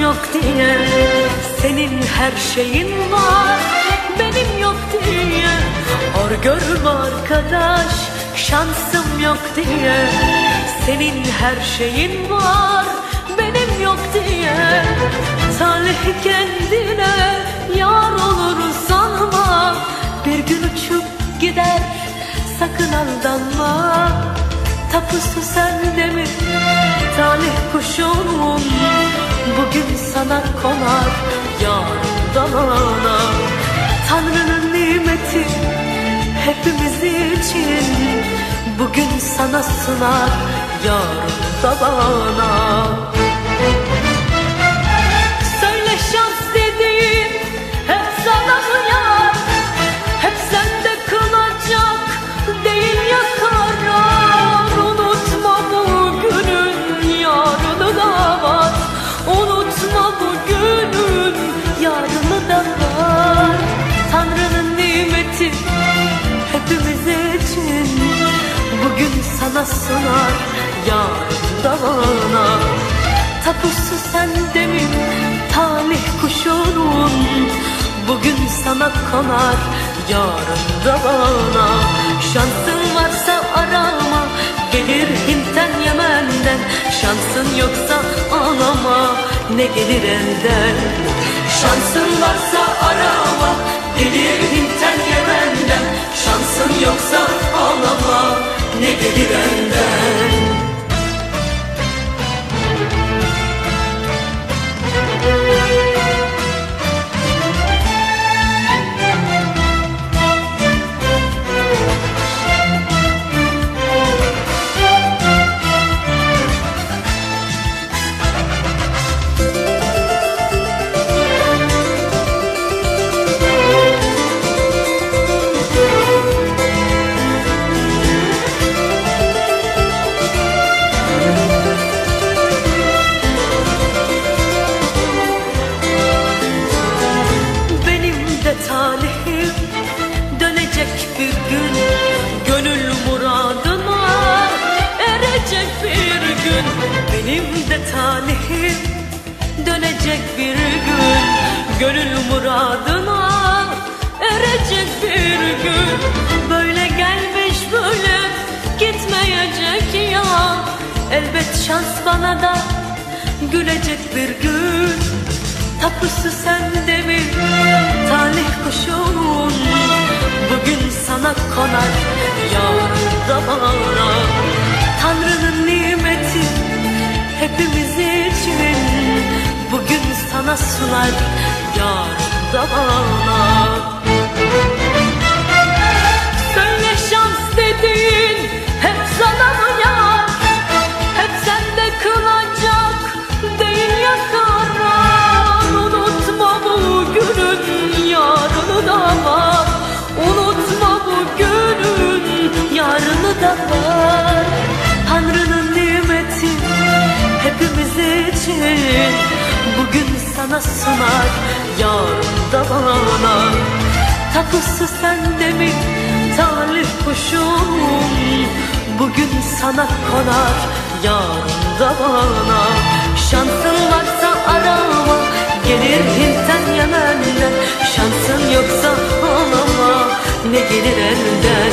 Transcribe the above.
yok diye Senin her şeyin var. Benim yok diye Hor görme arkadaş. Şansım yok diye Senin her şeyin var. Benim yok diye Talih kendine yar olur sanma. Bir gün uçup gider sakın aldanma Tapusu sende mi? Talih kuşun Bugün sana konar yarın dalana Tanrı'nın nimeti hepimiz için Bugün sana sunar yarın da bana sana sunar yarın da bana Tapusu sende mi talih kuşunun? Bugün sana konar yarın da bana Şansın varsa arama gelir Hint'ten Yemen'den. Şansın yoksa ağlama ne gelir elden? Şansın varsa arama gelir Hint'ten ağlama ne dönecek bir gün Gönül muradına erecek bir gün Böyle gelmiş böyle gitmeyecek ya Elbet şans bana da gülecek bir gün. Tapusu sende mi? Talih kuşun Bugün sana konar sana sunar yarın da bana Söyle şans dediğin hep sana mı yar Hep sende kılacak değil ya karar. Unutma bugünün yarını da var. Unutma bugünün yarını da var sana sunar yarın da bana Tapusu sende mi? Talih kuşum Bugün sana konar yarın da bana Şansın varsa arama gelir Hint'ten Yemen'den Şansın yoksa ağlama ne gelir elden